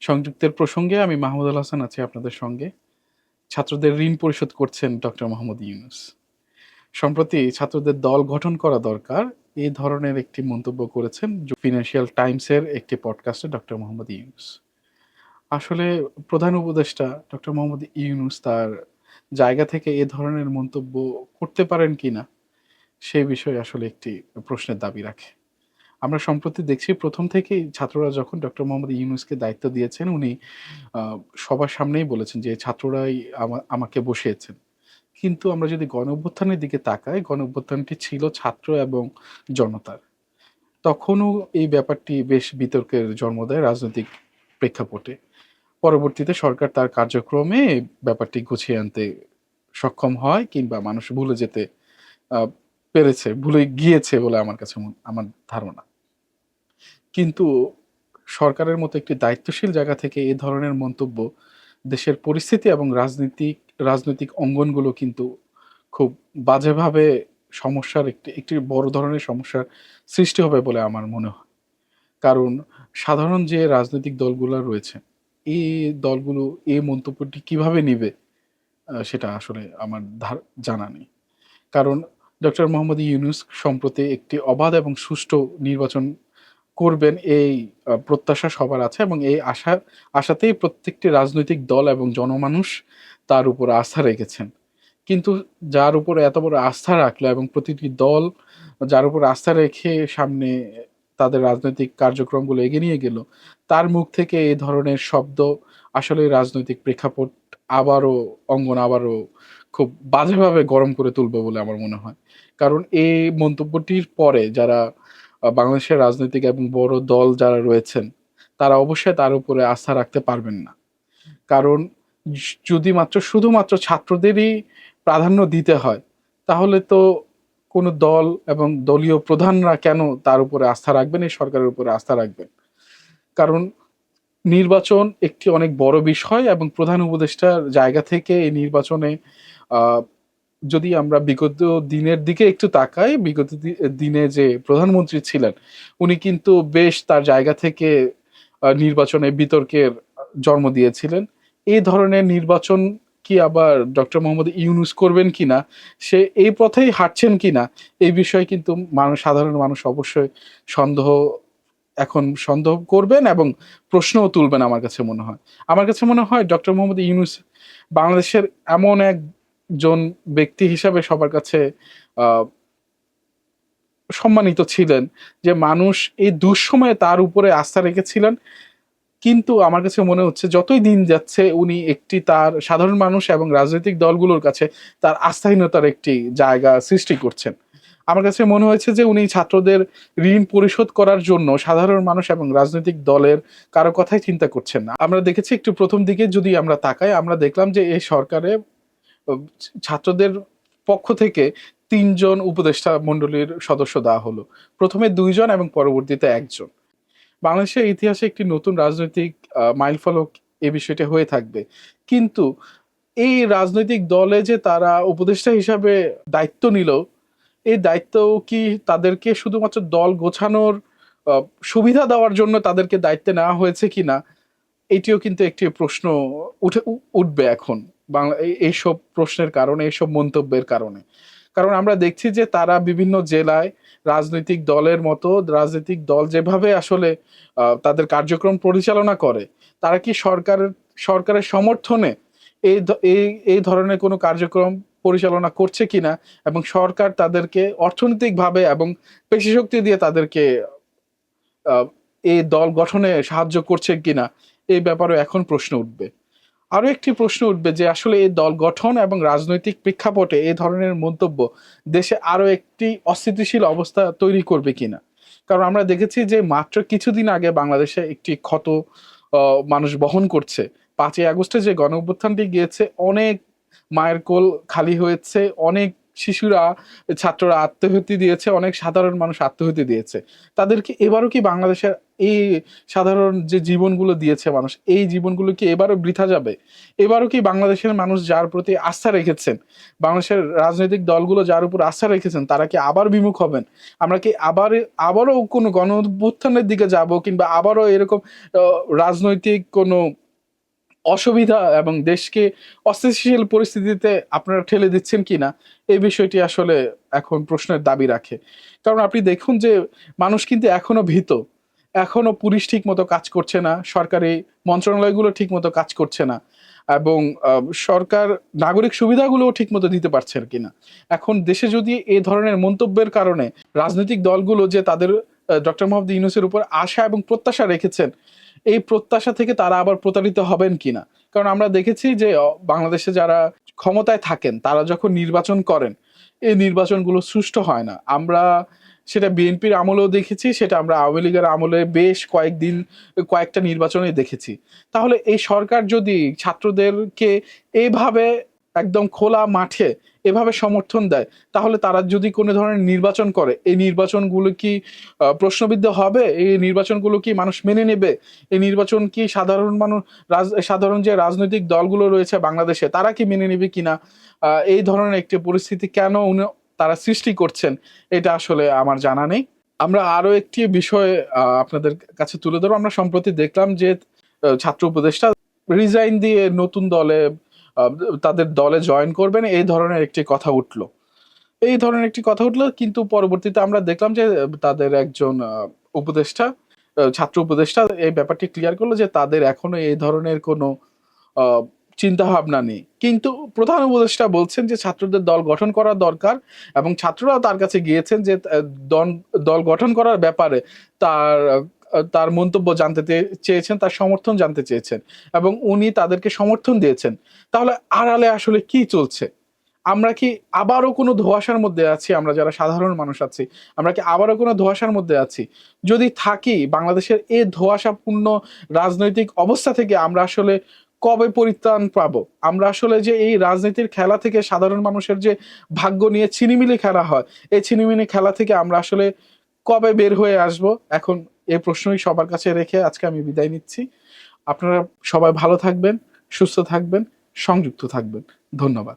সংযুক্তের প্রসঙ্গে আমি মাহমুদুল হাসান আছি আপনাদের সঙ্গে। ছাত্রদের ঋণ পরিশোধ করছেন ডক্টর মোহাম্মদ ইউনুস। সম্প্রতি ছাত্রদের দল গঠন করা দরকার এই ধরনের একটি মন্তব্য করেছেন ফিনান্সিয়াল টাইমসের একটি পডকাস্টে ডক্টর মোহাম্মদ ইউনুস। আসলে প্রধান উপদেষ্টা ডক্টর মোহাম্মদ ইউনুস তার জায়গা থেকে এ ধরনের মন্তব্য করতে পারেন কিনা সেই বিষয়ে আসলে একটি প্রশ্নের দাবি রাখে। আমরা সম্প্রতি দেখছি প্রথম থেকেই ছাত্ররা যখন ডক্টর মোহাম্মদ ইউনুসকে দায়িত্ব দিয়েছেন, উনি সবার সামনেই বলেছেন যে ছাত্ররাই আমা- আমাকে বসিয়েছেন। কিন্তু আমরা যদি গণ অভ্যুত্থানের দিকে তাকাই গণ অভ্যুত্থানটি ছিল ছাত্র এবং জনতার। তখনও এই ব্যাপারটি বেশ বিতর্কের জন্ম দেয় রাজনৈতিক প্রেক্ষাপটে। পরবর্তীতে সরকার তার কার্যক্রমে ব্যাপারটি গুছিয়ে আনতে সক্ষম হয় কিংবা মানুষ ভুলে যেতে পেরেছে, ভুলে গিয়েছে বলে আমার কাছে আমার ধারণা। কিন্তু সরকারের মতো একটি দায়িত্বশীল জায়গা থেকে এ ধরনের মন্তব্য দেশের পরিস্থিতি এবং রাজনীতিক, রাজনৈতিক অঙ্গনগুলো কিন্তু খুব বাজেভাবে সমস্যার একটি একটি বড় ধরনের সমস্যার সৃষ্টি হবে বলে আমার মনে হয়। কারণ সাধারণ যে রাজনৈতিক দলগুলো রয়েছে এই দলগুলো এই মন্তব্যটি কীভাবে নিবে সেটা আসলে আমার ধার, জানা নেই। কারণ ডক্টর মোহাম্মদ ইউনুস সম্প্রতি একটি অবাধ এবং সুষ্ঠু নির্বাচন করবেন এই প্রত্যাশা সবার আছে এবং এই আশা, আশাতেই প্রত্যেকটি রাজনৈতিক দল এবং জনমানুষ তার উপর আস্থা রেখেছেন। কিন্তু যার উপর এত বড় আস্থা রাখল এবং প্রতিটি দল যার উপর আস্থা রেখে সামনে তাদের রাজনৈতিক কার্যক্রমগুলো এগিয়ে নিয়ে গেল, তার মুখ থেকে এই ধরনের শব্দ আসলে রাজনৈতিক প্রেক্ষাপট আবারও, অঙ্গন আবারও খুব বাজেভাবে গরম করে তুলবে বলে আমার মনে হয়। কারণ এই মন্তব্যটির পরে যারা বাংলাদেশের রাজনৈতিক এবং বড় দল যারা রয়েছেন, তারা অবশ্যই তার উপরে আস্থা রাখতে পারবেন না। কারণ যদি মাত্র, শুধুমাত্র ছাত্রদেরই প্রাধান্য দিতে হয়, তাহলে তো কোনো দল এবং দলীয় প্রধানরা কেন তার উপরে আস্থা রাখবেন, এই সরকারের উপরে আস্থা রাখবেন? কারণ নির্বাচন একটি অনেক বড় বিষয় এবং প্রধান উপদেষ্টার জায়গা থেকে এই নির্বাচনে যদি আমরা বিগত দিনের দিকে একটু তাকাই, বিগত দিনে যে প্রধানমন্ত্রী ছিলেন, উনি কিন্তু বেশ তার জায়গা থেকে নির্বাচনে বিতর্কের জন্ম দিয়েছিলেন। এই ধরনের নির্বাচন কি আবার ডক্টর মোহাম্মদ ইউনুস করবেন কিনা, সে এই পথেই হাঁটছেন কিনা, এই বিষয়ে কিন্তু মানুষ, সাধারণ মানুষ অবশ্যই সন্দেহ, এখন সন্দেহ করবেন এবং প্রশ্নও তুলবেন আমার কাছে মনে হয়। আমার কাছে মনে হয় ডক্টর মোহাম্মদ ইউনুস বাংলাদেশের এমন একজন ব্যক্তি হিসাবে সবার কাছে সম্মানিত ছিলেন যে মানুষ এই দুঃসময়ে তার উপরে আস্থা রেখেছিলেন। কিন্তু আমার কাছে মনে হচ্ছে যতই দিন যাচ্ছে, উনি একটি তার সাধারণ মানুষ এবং রাজনৈতিক দলগুলোর কাছে তার আস্থাহীনতার একটি জায়গা সৃষ্টি করছেন। আমার কাছে মনে হয়েছে যে উনি ছাত্রদের ঋণ পরিশোধ করার জন্য সাধারণ মানুষ এবং রাজনৈতিক দলের কারও কথাই চিন্তা করছেন না। আমরা দেখেছি একটু প্রথম দিকে যদি আমরা তাকাই, আমরা দেখলাম যে এই সরকারে ছাত্রদের পক্ষ থেকে তিনজন উপদেষ্টা মণ্ডলীর সদস্য দেওয়া হলো। প্রথমে দুইজন এবং পরবর্তীতে একজন। বাংলাদেশের ইতিহাসে একটি নতুন রাজনৈতিক মাইলফলক এ বিষয়টা হয়ে থাকবে। কিন্তু এই রাজনৈতিক দলে যে তারা উপদেষ্টা হিসাবে দায়িত্ব নিল, এই দায়িত্ব কি তাদেরকে শুধুমাত্র দল গোছানোর সুবিধা দেওয়ার জন্য তাদেরকে দায়িত্বে নেওয়া হয়েছে কিনা, এটিও কিন্তু একটি প্রশ্ন উঠে, উঠবে এখন। বাংলা এই- এইসব প্রশ্নের কারণে এইসব মন্তব্যের কারণে। কারণ আমরা দেখছি যে তারা বিভিন্ন জেলায় রাজনৈতিক দলের মতো, রাজনৈতিক দল যেভাবে আসলে তাদের কার্যক্রম পরিচালনা করে, তারা কি সরকারের সরকারের সমর্থনে এই এই ধরনের কোনো কার্যক্রম পরিচালনা করছে কিনা এবং সরকার তাদেরকে অর্থনৈতিকভাবে এবং পেশি শক্তি দিয়ে তাদেরকে এই দল গঠনে সাহায্য করছে কিনা, এই ব্যাপারে এখন প্রশ্ন উঠবে। আরও একটি প্রশ্ন উঠবে যে আসলে এই দল গঠন এবং রাজনৈতিক প্রেক্ষাপটে এ ধরনের মন্তব্য দেশে আরও একটি অস্থিতিশীল অবস্থা তৈরি করবে কিনা? কারণ আমরা দেখেছি যে মাত্র কিছুদিন আগে বাংলাদেশে একটি ক্ষত মানুষ বহন করছে। পাঁচই আগস্টে যে গণ গিয়েছে, অনেক মায়ের কোল খালি হয়েছে, অনেক শিশুরা, ছাত্ররা আত্মহত্যা দিয়েছে, অনেক সাধারণ মানুষ আত্মহত্যা দিয়েছে। তাদেরকে এবারও কি বাংলাদেশের এই সাধারণ যে জীবনগুলো দিয়েছে মানুষ, এই জীবনগুলো কি এবারও বৃথা যাবে? এবারও কি বাংলাদেশের মানুষ যার প্রতি আস্থা রেখেছেন, বাংলাদেশের রাজনৈতিক দলগুলো যার উপর আস্থা রেখেছেন, তারা কি আবার বিমুখ হবেন? আমরা কি আবার, আবারও কোনো গণ দিকে যাব কিংবা আবারও এরকম রাজনৈতিক কোনো অসুবিধা এবং দেশকে অস্থিতিশীল পরিস্থিতিতে আপনারা ঠেলে দিচ্ছেন কিনা, এই বিষয়টি আসলে এখন প্রশ্নের দাবি রাখে। কারণ আপনি দেখুন যে মানুষ কিন্তু এখনও ভীত। এখনও পুলিশ ঠিক মতো কাজ করছে না, সরকারি মন্ত্রণালয়গুলো ঠিক মতো কাজ করছে না এবং সরকার নাগরিক সুবিধাগুলোও ঠিক মতো দিতে পারছে কিনা। এখন দেশে যদি এই ধরনের মন্তব্যের কারণে রাজনৈতিক দলগুলো যে তাদের ডক্টর মোহাম্মদ ইউনুসের উপর আশা এবং প্রত্যাশা রেখেছেন এই প্রত্যাশা থেকে তারা আবার প্রতারিত হবেন কিনা? কারণ আমরা দেখেছি যে বাংলাদেশে যারা ক্ষমতায় থাকেন, তারা যখন নির্বাচন করেন, এই নির্বাচনগুলো সুষ্ঠু হয় না। আমরা সেটা বিএনপির আমলেও দেখেছি, সেটা আমরা আওয়ামী লীগের আমলে বেশ কয়েকদিন, কয়েকটা নির্বাচনে দেখেছি। তাহলে এই সরকার যদি ছাত্রদেরকে এইভাবে একদম খোলা মাঠে এভাবে সমর্থন দেয়। তাহলে তারা যদি কোনো ধরনের নির্বাচন করে, এই নির্বাচনগুলো কি প্রশ্নবিদ্ধ হবে? এই নির্বাচনগুলো কি মানুষ মেনে নেবে? এই নির্বাচন কি সাধারণ মানুষ সাধারণ যে রাজনৈতিক দলগুলো রয়েছে বাংলাদেশে, তারা কি মেনে নেবে কিনা? এই ধরনের একটি পরিস্থিতি কেন উনি, তারা সৃষ্টি করছেন, এটা আসলে আমার জানা নেই। আমরা আরও একটি বিষয় আপনাদের কাছে তুলে ধরবো। আমরা সম্প্রতি দেখলাম যে ছাত্র উপদেষ্টা রিজাইন দিয়ে নতুন দলে তাদের দলে জয়েন করবেন, এই ধরনের একটি কথা উঠল। এই ধরনের একটি কথা উঠল, কিন্তু পরবর্তীতে আমরা দেখলাম যে তাদের একজন উপদেষ্টা ছাত্র উপদেষ্টা এই ব্যাপারটি ক্লিয়ার করল যে, তাদের এখনও এই ধরনের কোনো চিন্তা ভাবনা নেই। কিন্তু প্রধান উপদেষ্টা বলছেন যে, ছাত্রদের দল গঠন করা দরকার এবং ছাত্ররাও তার কাছে গিয়েছেন যে দল গঠন করার ব্যাপারে তার তার মন্তব্য জানতে চেয়েছেন, তার সমর্থন জানতে চেয়েছেন এবং উনি তাদেরকে সমর্থন দিয়েছেন। তাহলে আড়ালে আসলে কি চলছে? আমরা কি আবারও কোনো ধোঁয়াশার মধ্যে আছি? আমরা যারা সাধারণ মানুষ আছি, আমরা কি আবারও কোনো ধোঁয়াশার মধ্যে আছি? যদি থাকি, বাংলাদেশের এই ধোঁয়াশাপূর্ণ রাজনৈতিক অবস্থা থেকে আমরা আসলে কবে পরিত্রাণ পাব? আমরা আসলে যে এই রাজনীতির খেলা থেকে সাধারণ মানুষের যে ভাগ্য নিয়ে ছিনিমিনি খেলা হয়, এই ছিনিমিনি খেলা থেকে আমরা আসলে কবে বের হয়ে আসব? এখন এই প্রশ্নই সবার কাছে রেখে আজকে আমি বিদায় নিচ্ছি। আপনারা সবাই ভালো থাকবেন, সুস্থ থাকবেন, সংযুক্ত থাকবেন। ধন্যবাদ।